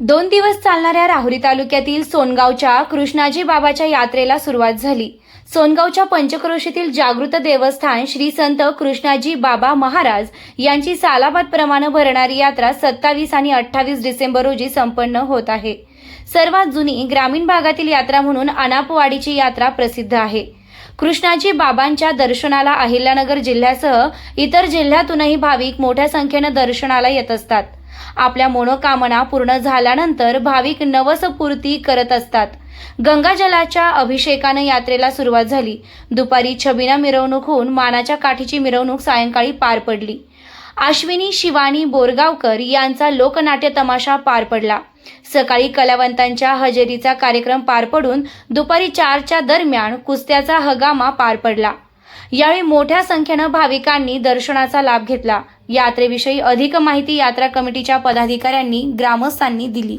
दोन दिवस चालणाऱ्या राहुरी तालुक्यातील सोनगावच्या कृष्णाजी बाबाच्या यात्रेला सुरुवात झाली. सोनगावच्या पंचक्रोशीतील जागृत देवस्थान श्री संत कृष्णाजी बाबा महाराज यांची सालाबाद प्रमाणे भरणारी यात्रा सत्तावीस आणि अठ्ठावीस डिसेंबर रोजी संपन्न होत आहे. सर्वात जुनी ग्रामीण भागातील यात्रा म्हणून अनापवाडीची यात्रा प्रसिद्ध आहे. कृष्णाजी बाबांच्या दर्शनाला अहिल्यानगर जिल्ह्यासह इतर जिल्ह्यातूनही भाविक मोठ्या संख्येनं दर्शनाला येत असतात. आपल्या मनोकामना पूर्ण झाल्यानंतर भाविक नवसपूर्ती करत असतात. गंगाजलाच्या अभिषेकानं यात्रेला सुरुवात झाली. दुपारी छबिना मिरवणूक होऊन मानाच्या काठीची मिरवणूक सायंकाळी पार पडली. अश्विनी शिवानी बोरगावकर यांचा लोकनाट्य तमाशा पार पडला. सकाळी कलावंतांच्या हजेरीचा कार्यक्रम पार पडून दुपारी चारच्या दरम्यान कुस्त्याचा हगामा पार पडला. यावेळी मोठ्या संख्येनं भाविकांनी दर्शनाचा लाभ घेतला. यात्रेविषयी अधिक माहिती यात्रा कमिटीच्या पदाधिकाऱ्यांनी ग्रामस्थांनी दिली.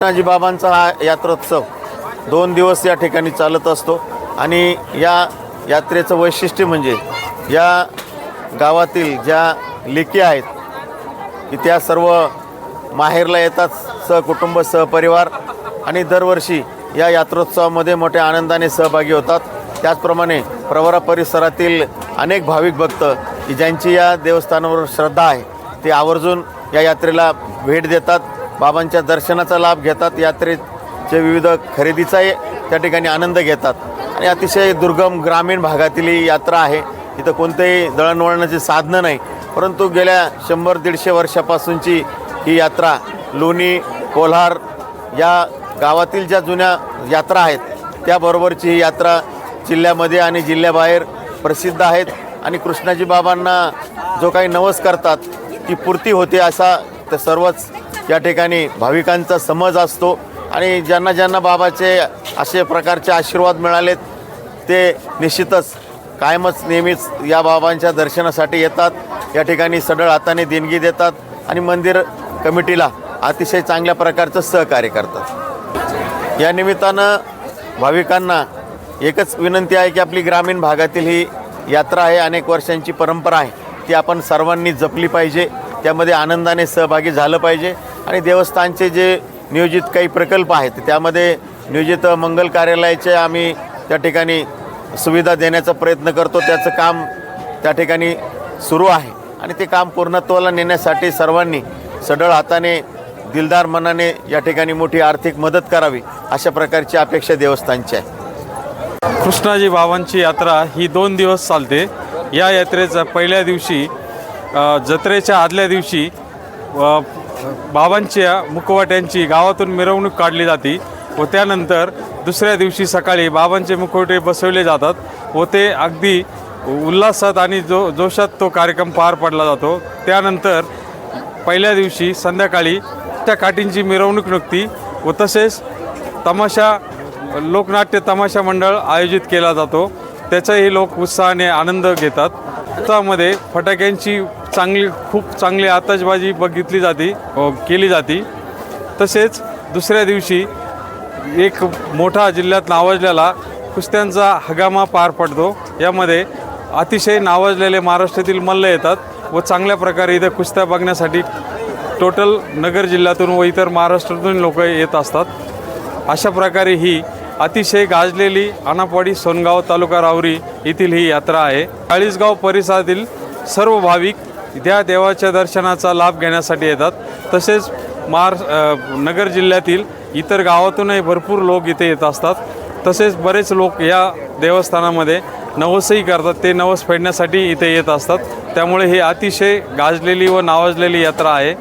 नाजीबाबांचा बाबांचा हा यात्रोत्सव दोन दिवस या ठिकाणी चालत असतो आणि या यात्रेचं वैशिष्ट्य म्हणजे या गावातील ज्या लेकी आहेत की त्या सर्व माहेरला येतात सहकुटुंब सहपरिवार आणि दरवर्षी या यात्रोत्सवामध्ये मोठ्या आनंदाने सहभागी होतात. त्याचप्रमाणे प्रवरा परिसरातील अनेक भाविक भक्त की ज्यांची या देवस्थानावर श्रद्धा आहे ते आवर्जून या यात्रेला भेट देतात बाबांच्या दर्शनाचा लाभ घेतात यात्रेचे विविध खरेदीचाही त्या ठिकाणी आनंद घेतात. आणि अतिशय दुर्गम ग्रामीण भागातील ही यात्रा आहे. इथं कोणतेही दळणवळणाची साधनं नाही परंतु गेल्या शंभर दीडशे वर्षापासूनची ही यात्रा लोणी कोल्हार या गावातील ज्या जुन्या यात्रा आहेत त्याबरोबरची ही यात्रा जिल्ह्यामध्ये आणि जिल्ह्याबाहेर प्रसिद्ध आहेत. आणि कृष्णाजी बाबांना जो काही नवस करतात ती पूर्ती होते असा तर सर्वच या ठिकाणी भाविकांचा समज असतो. आणि ज्यांना ज्यांना बाबाचे असे प्रकारचे आशीर्वाद मिळालेत ते निश्चितच कायमच नेहमीच या बाबांच्या दर्शनासाठी येतात. या ठिकाणी सडळ हाताने देणगी देतात आणि मंदिर कमिटीला अतिशय चांगल्या प्रकारचं सहकार्य करतात. या निमित्तानं भाविकांना एकच विनंती आहे की आपली ग्रामीण भागातील ही यात्रा आहे अनेक वर्षांची परंपरा आहे. ती आपण सर्वांनी जपली पाहिजे. त्यामध्ये आनंदाने सहभागी झालं पाहिजे. आणि देवस्थानचे जे नियोजित काही प्रकल्प आहेत त्यामध्ये नियोजित मंगल कार्यालयाचे आम्ही त्या ठिकाणी सुविधा देण्याचा प्रयत्न करतो. त्याचं काम त्या ठिकाणी सुरू आहे. आणि ते काम पूर्णत्वाला नेण्यासाठी सर्वांनी सढळ हाताने दिलदार मनाने या ठिकाणी मोठी आर्थिक मदत करावी अशा प्रकारची अपेक्षा देवस्थानची आहे. कृष्णाजी बाबांची यात्रा ही दोन दिवस चालते. या यात्रेचा पहिल्या दिवशी जत्रेच्या आदल्या दिवशी बाबांच्या मुखवट्यांची गावातून मिरवणूक काढली जाते व त्यानंतर दुसऱ्या दिवशी सकाळी बाबांचे मुखवटे बसवले जातात व ते अगदी उल्हासात आणि जो जोशात तो कार्यक्रम पार पडला जातो. त्यानंतर पहिल्या दिवशी संध्याकाळी त्या काठींची मिरवणूक निघती व तसेच तमाशा लोकनाट्य तमाशा मंडळ आयोजित केला जातो. त्याचाही लोक उत्साहाने आनंद घेतात. त्यामध्ये फटाक्यांची चांगली खूप चांगली आतषबाजी बघितली जाते केली जाते. तसेच दुसऱ्या दिवशी एक मोठा जिल्ह्यात नावाजलेला कुस्त्यांचा हगामा पार पडतो. यामध्ये अतिशय नावाजलेले महाराष्ट्रातील मल्ल येतात व चांगल्या प्रकारे इथं कुस्त्या बघण्यासाठी टोटल नगर जिल्ह्यातून व इतर महाराष्ट्रातून लोक येत असतात. अशा प्रकारे ही अतिशय गाजलेली अनापवाडी सोनगाव तालुका रावरी येथील ही यात्रा आहे. चाळीसगाव परिसरातील सर्व भाविक त्या देवाच्या दर्शनाचा लाभ घेण्यासाठी येतात. तसेच महार नगर जिल्ह्यातील इतर गावातूनही भरपूर लोक इथे येत असतात. तसेच बरेच लोक या देवस्थानामध्ये नवसही करतात. ते नवस फेडण्यासाठी इथे येत असतात. त्यामुळे ही अतिशय गाजलेली व नावाजलेली यात्रा आहे.